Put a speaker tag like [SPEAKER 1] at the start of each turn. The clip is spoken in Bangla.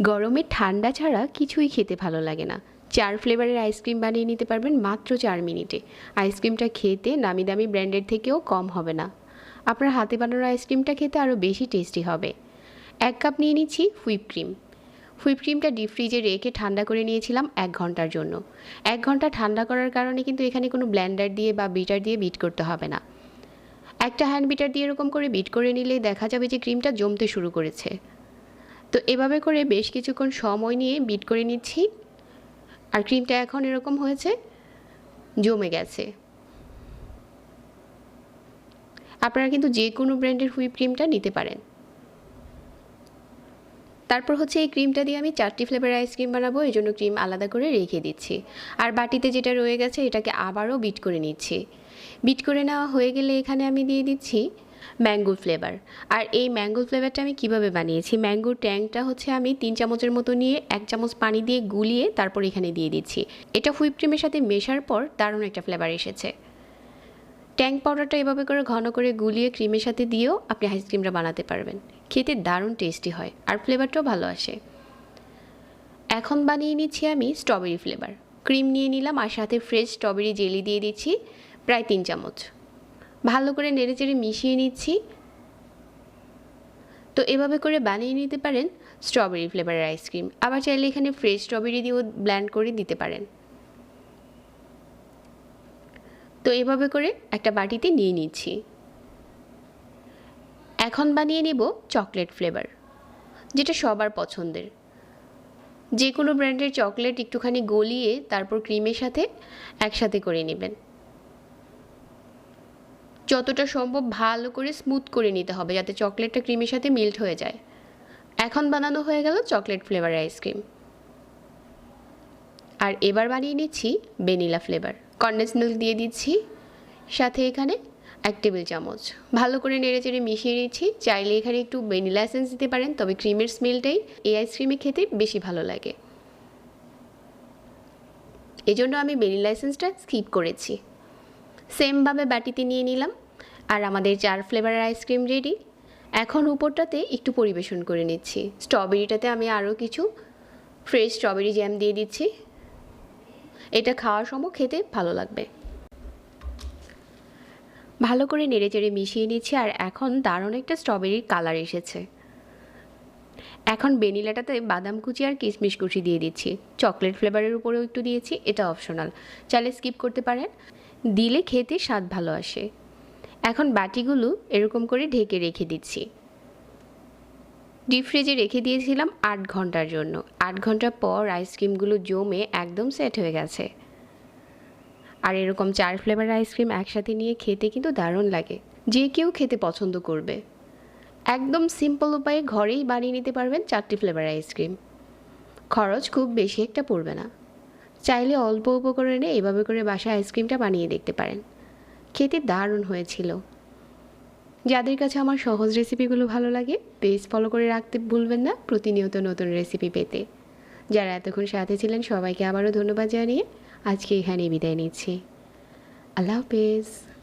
[SPEAKER 1] গরমে ঠান্ডা ছাড়া কিছুই খেতে ভালো লাগে না। চার ফ্লেভারের আইসক্রিম বানিয়ে নিতে পারবেন মাত্র চার মিনিটে। আইসক্রিমটা খেতে নামি দামি ব্র্যান্ডের থেকেও কম হবে না। আপনার হাতে বানানো আইসক্রিমটা খেতে আরও বেশি টেস্টি হবে। এক কাপ নিয়ে নিচ্ছি হুইপ ক্রিম হুইপ ক্রিমটা ডিপ ফ্রিজে রেখে ঠান্ডা করে নিয়েছিলাম এক ঘণ্টার জন্য। এক ঘণ্টা ঠান্ডা করার কারণে কিন্তু এখানে কোনো ব্ল্যান্ডার দিয়ে বা বিটার দিয়ে বিট করতে হবে না। একটা হ্যান্ড বিটার দিয়ে এরকম করে বিট করে নিলেই দেখা যাবে যে ক্রিমটা জমতে শুরু করেছে। তো এভাবে করে বেশ কিছুক্ষণ সময় নিয়ে বিট করে নিচ্ছি। আর ক্রিমটা এখন এরকম হয়েছে, জমে গেছে। আপনারা কিন্তু যে কোনো ব্র্যান্ডের হুইপ ক্রিমটা নিতে পারেন। তারপর হচ্ছে এই ক্রিমটা দিয়ে আমি চারটি ফ্লেভারের আইসক্রিম বানাবো, এই জন্য ক্রিম আলাদা করে রেখে দিচ্ছি। আর বাটিতে যেটা রয়ে গেছে, এটাকে আবারও বিট করে নিচ্ছি। বিট করে নেওয়া হয়ে গেলে এখানে আমি দিয়ে দিচ্ছি ম্যাঙ্গো ফ্লেভার আর এই ম্যাঙ্গো ফ্লেভারটা আমি কীভাবে বানিয়েছি? ম্যাঙ্গোর ট্যাংটা হচ্ছে আমি তিন চামচের মতো নিয়ে এক চামচ পানি দিয়ে গুলিয়ে তারপর এখানে দিয়ে দিচ্ছি। এটা হুইপ ক্রিমের সাথে মেশার পর দারুণ একটা ফ্লেভার এসেছে। ট্যাঙ্ক পাউডারটা এভাবে করে ঘন করে গুলিয়ে ক্রিমের সাথে দিয়েও আপনি আইসক্রিমটা বানাতে পারবেন। খেতে দারুণ টেস্টি হয় আর ফ্লেভারটাও ভালো আসে। এখন বানিয়ে নিচ্ছি আমি স্ট্রবেরি ফ্লেভার ক্রিম নিয়ে নিলাম আর সাথে ফ্রেশ স্ট্রবেরি জেলি দিয়ে দিচ্ছি, প্রায় তিন চামচ। ভালো করে নেড়েচেড়ে মিশিয়ে নিচ্ছি। তো এভাবে করে বানিয়ে নিতে পারেন স্ট্রবেরি ফ্লেভারের আইসক্রিম আবার চাইলে এখানে ফ্রেশ স্ট্রবেরি দিয়েও ব্ল্যান্ড করে দিতে পারেন। তো এভাবে করে একটা বাটিতে নিয়ে নিচ্ছি। এখন বানিয়ে নেব চকলেট ফ্লেভার যেটা সবার পছন্দের। যে কোনো ব্র্যান্ডের চকলেট একটুখানি গলিয়ে তারপর ক্রিমের সাথে একসাথে করে নেবেন। যতটা সম্ভব ভালো করে স্মুথ করে নিতে হবে যাতে চকলেটটা ক্রিমের সাথে মিল্ট হয়ে যায়। এখন বানানো হয়ে গেল চকলেট ফ্লেভারের আইসক্রিম আর এবার বানিয়ে নিচ্ছি ভ্যানিলা ফ্লেভার কন্ডেন্স মিল্ক দিয়ে দিচ্ছি, সাথে এখানে এক টেবিল চামচ। ভালো করে নেড়ে চেড়ে মিশিয়ে নিচ্ছি। চাইলে এখানে একটু ভ্যানিলা এসেন্স দিতে পারেন, তবে ক্রিমের স্মেলটাই এই আইসক্রিমে খেতে বেশি ভালো লাগে। এজন্য আমি ভ্যানিলা এসেন্সটা স্কিপ করেছি। সেমভাবে বাটিতে নিয়ে নিলাম। আর আমাদের চার ফ্লেভারের আইসক্রিম রেডি এখন উপরটাতে একটু পরিবেশন করে নিচ্ছি। স্ট্রবেরিটাতে আমি আরও কিছু ফ্রেশ স্ট্রবেরি জ্যাম দিয়ে দিচ্ছি। এটা খাওয়ার সময় খেতে ভালো লাগবে। ভালো করে নেড়েচেড়ে মিশিয়ে নিচ্ছি আর এখন দারুণ একটা স্ট্রবেরির কালার এসেছে। এখন ভ্যানিলাটাতে বাদাম কুচি আর কিশমিশ কুচি দিয়ে দিচ্ছি। চকলেট ফ্লেভারের উপরেও একটু দিয়েছি, এটা অপশনাল চাইলে স্কিপ করতে পারেন। দিলে খেতে স্বাদ ভালো আসে। এখন বাটিগুলো এরকম করে ঢেকে রেখে দিচ্ছি। ডিপ ফ্রিজে রেখে দিয়েছিলাম আট ঘণ্টার জন্য। আট ঘণ্টা পর আইসক্রিমগুলো জমে একদম সেট হয়ে গেছে। আর এরকম চার ফ্লেভার আইসক্রিম একসাথে নিয়ে খেতে কিন্তু দারুণ লাগে। যে কেউ খেতে পছন্দ করবে। একদম সিম্পল উপায়ে ঘরেই বানিয়ে নিতে পারবেন চারটি ফ্লেভার আইসক্রিম খরচ খুব বেশি একটা পড়বে না। চাইলে অল্প উপকরণে এভাবে করে বাসায় আইসক্রিমটা বানিয়ে দেখতে পারেন। খেতে দারুণ হয়েছিল। যাদের কাছে আমার সহজ রেসিপিগুলো ভালো লাগে, পেজ ফলো করে রাখতে ভুলবেন না প্রতিনিয়ত নতুন রেসিপি পেতে। যারা এতক্ষণ সাথে ছিলেন, সবাইকে আবারও ধন্যবাদ জানিয়ে আজকে এখানে বিদায় নিচ্ছি। আল্লাহ হাফেজ।